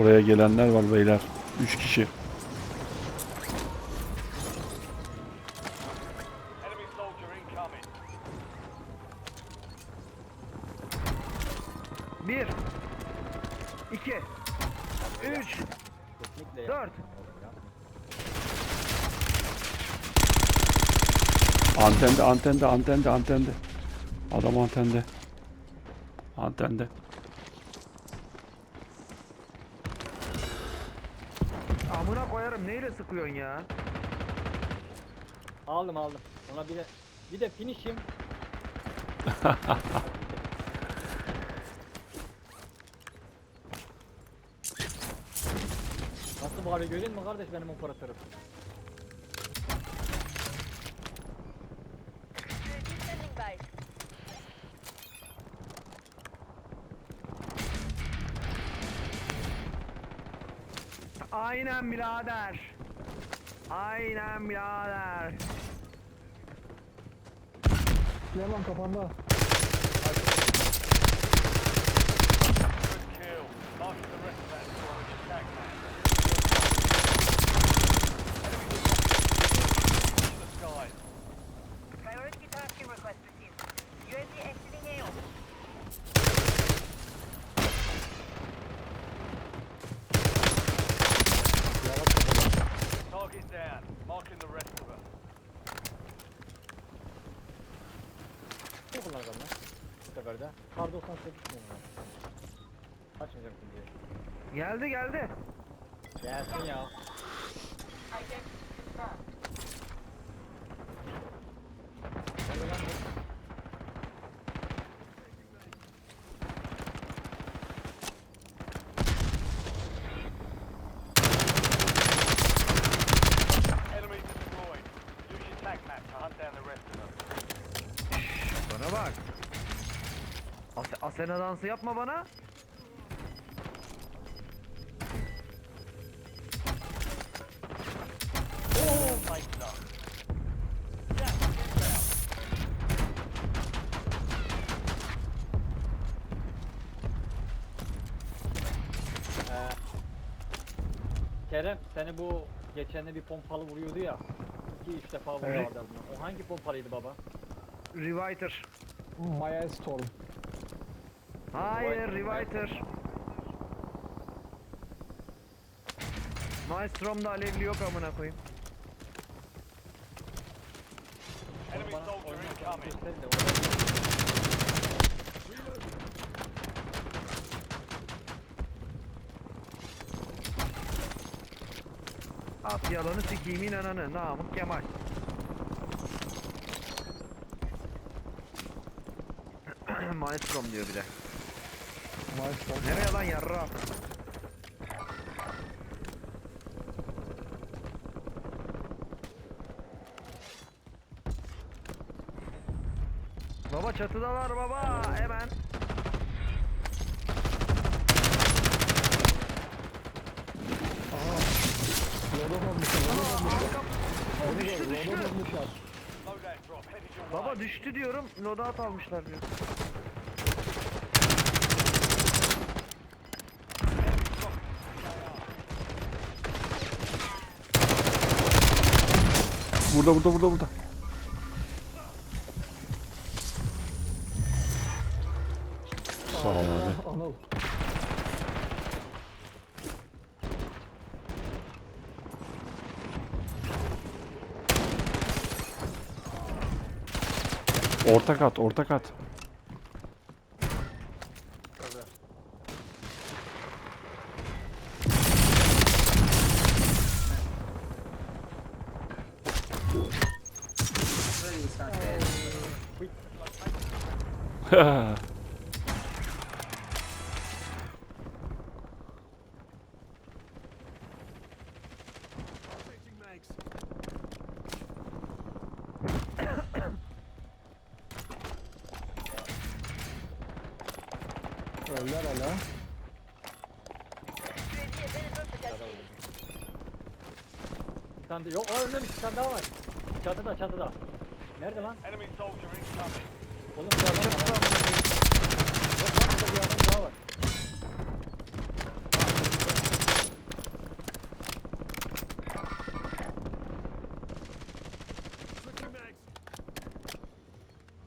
Oraya gelenler var beyler. 3 kişi. Bir. iki, Üç. Dört. Antende, antende, antende, antende. Adam antende. Antende. Amına koyarım neyle sıkıyorsun ya? Aldım aldım. Ona bir de bir de finishim. Nasıl bağırıyor görüyor musun kardeş benim operatörüm? Aynen birader. Aynen birader. Süleyman kafanda. Good kill. Marking the rest of that squad as attack man. Enemy in the skies. Priority tasking request received. UAV exiting AO. Target down. Marking the rest of them. Ne kullanacağım lan? Bu sefer de. Kar 98 mi? Kaçmayacaksın diye. Geldi geldi. Gelsin ya. Hadi lan dur. Enemy destroyed. Use your tac map to hunt down the rest of them. Bana bak. As Asena dansı yapma bana. Ee, Kerem seni bu geçende bir pompalı vuruyordu ya. 2-3 defa vurdu Evet. adamı. O hangi pompalıydı baba? Reviter. Maya Storm. Hayır Reviter. Maestrom'da alevli yok amına koyayım. Enemy soldier incoming. At yalanı sikimin ananı. Namık Kemal. Maestrom diyor bir de. Maya Storm. Nereye lan yarra? Baba çatıdalar baba hemen. Lodo olmuşlar. Lodo olmuşlar. Düştü Lodo düştü. olmuşlar. Baba düştü diyorum. Loadout almışlar diyor. Burada, burada, burada, burada. Sağ ol abi. Anıl. Orta kat, orta kat. Öller hala. Bir tane de- yok o ölmemiş bir tane daha var. Çatıda çatıda. Nerede lan? Enemy soldier incoming. Oğlum bir adam var. Yok lan burada bir adam daha var.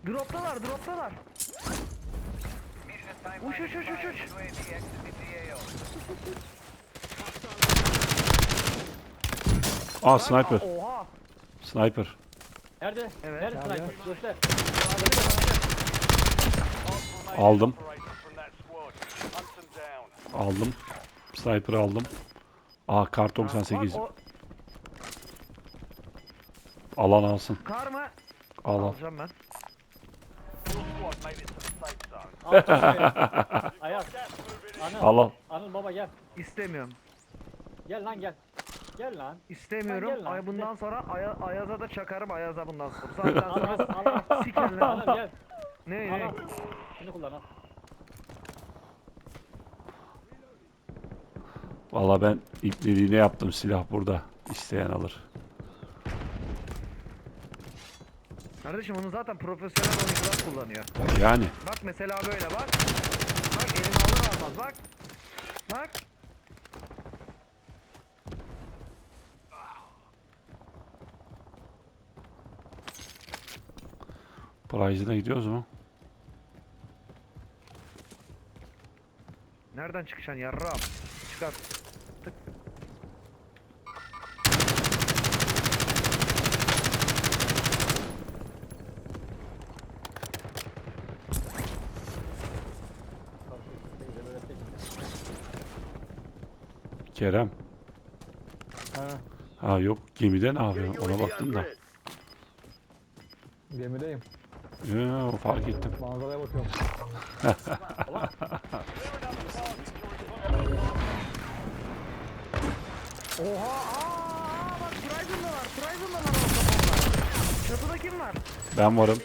Droptalar, droptalar. Uç uç uç uç uç. Aa sniper. Oha. Sniper. Nerede? Evet, Nerede nerede? sniper? Göster. Aldım. Aldım. Sniper aldım. Aa kar 98. Bak o Alan alsın. kar mı? Alan. Alacağım ben. Al. Ayaz. Moving in. Anıl. Baba gel. İstemiyorum. Gel lan gel. Gel lan. İstemiyorum. Gel lan, Ay bundan sonra Aya- Ayaz'a da çakarım Ayaz'a bundan sonra. Saatten Anıl. sonra Anıl. siken lan. Anıl gel. Ne ne? Anıl. Şunu kullan al. Valla ben ipliliğine yaptım. Silah burada. İsteyen alır. Kardeşim onu zaten profesyonel oyuncular kullanıyor. Yani. Bak mesela böyle bak. Bak elini alır almaz bak. Bak. Prize'ına gidiyoruz mu? Nereden çıkacaksın yarram? Çıkar. Kerem. Ha, Ha yok gemide ne yapıyor? Ona baktım da. gemideyim. Ya, fark ettim. Manzaraya bakıyorum. Oha aa, bak Horizon'da var. Horizon'da var orada bomba. Çatıda kim var? Ben varım.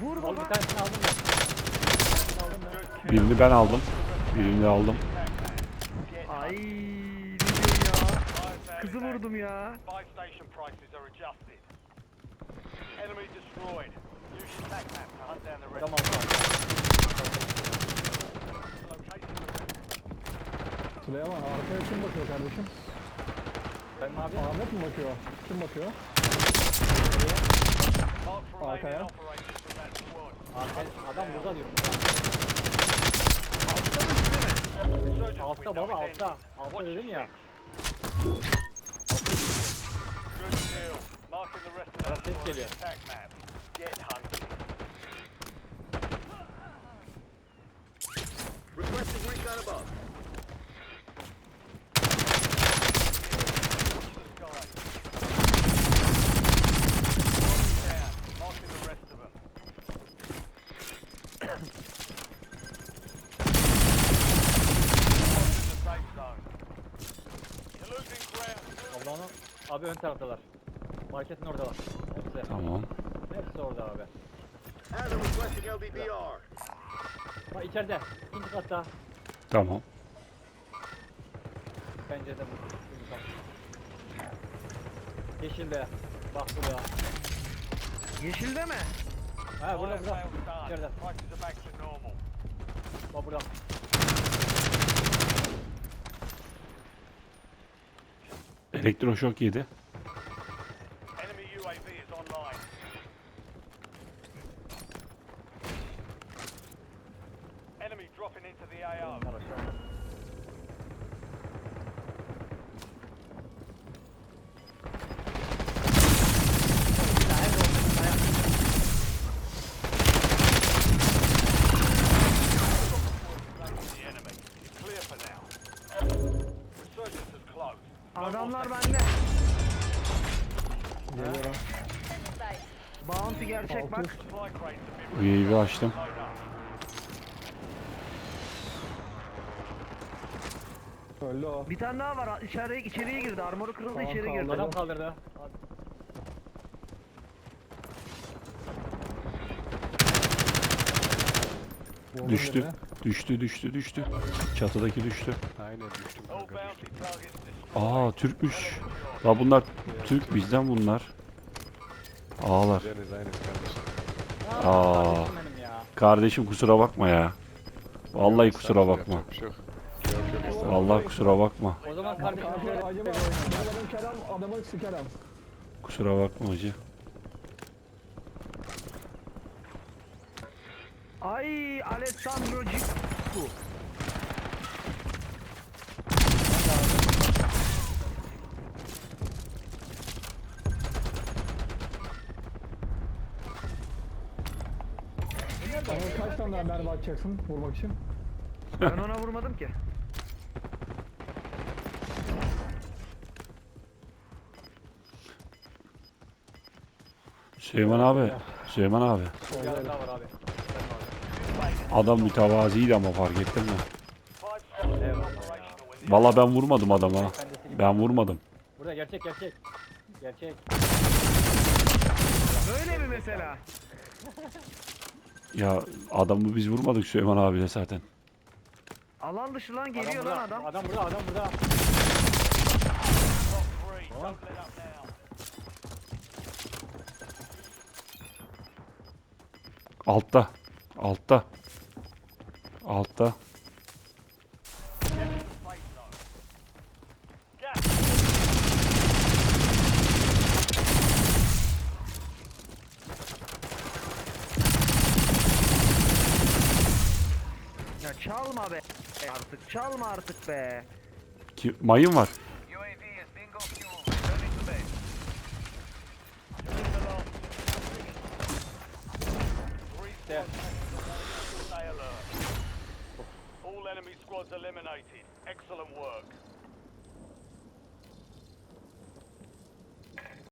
Vur baba. bir tanesini aldım ben. Bir tanesini aldım ben. Birini ben aldım. Birini aldım. Ay ne diyorsun ya? Kızı vurdum ya. Buy station prices are adjusted. Enemy destroyed. Use your tac map to hunt down the rest. Location Süleyman arkaya kim bakıyor kardeşim? Ben abi? Ahmet mi bakıyor? Kim bakıyor? Arkaya. operators from that squad. Arka, adam burada diyorum. Resurgence Altta window baba is altta. ending. Altta Watch dedim your ya. six. Good deal. Marking the rest of that ses squad geliyor. with tac map. Get hunting. Requesting recon above. Abi ön taraftalar. Marketin oradalar. Hepsi. Tamam. Hepsi orada abi. Bak içeride. İkinci katta. Tamam. Pencerede bu. ikinci kat. Yeşilde. Bak burada. Yeşilde mi? Ha burada burada. İçeride. Prices are back to normal. Bak burada. Elektroşok yedi. UAV açtım. Öldü o. Bir tane daha var. İçeriye, içeriye girdi. Armoru kırıldı Tamam, içeri girdi. Adam kaldırdı. Düştü. Düştü düştü düştü. Çatıdaki düştü. Aynen düştüm kanka. Aa Türkmüş. Ya bunlar Türk bizden bunlar. Ağlar. Deniz aynen. Aa. Kardeşim kusura bakma ya. Vallahi Yok, kusura bakma. yapacak bir şey yok. Yok yok estağfurullah. Vallahi kusura bakma. O zaman kardeşim şöyle acaba kerem adamı sikerem. Kusura bakma hacı. Ay Alessandro Cicco. Bana kaç tane daha mermi atacaksın vurmak için? Ben ona vurmadım ki. Süleyman abi. Süleyman abi. Bir tane daha var abi. Adam mütevaziydi ama fark ettin mi? Valla ben vurmadım adama. Ben vurmadım. Burada gerçek gerçek. Gerçek. Böyle mi mesela? Ya adamı biz vurmadık Süleyman abiyle zaten. Alan dışı lan Adam geliyor burada. lan adam. Adam burada adam burada. Altta. Altta. Altta. Ya çalma be. Artık çalma artık be. Ki, mayın var. All enemy squads eliminated. Excellent work.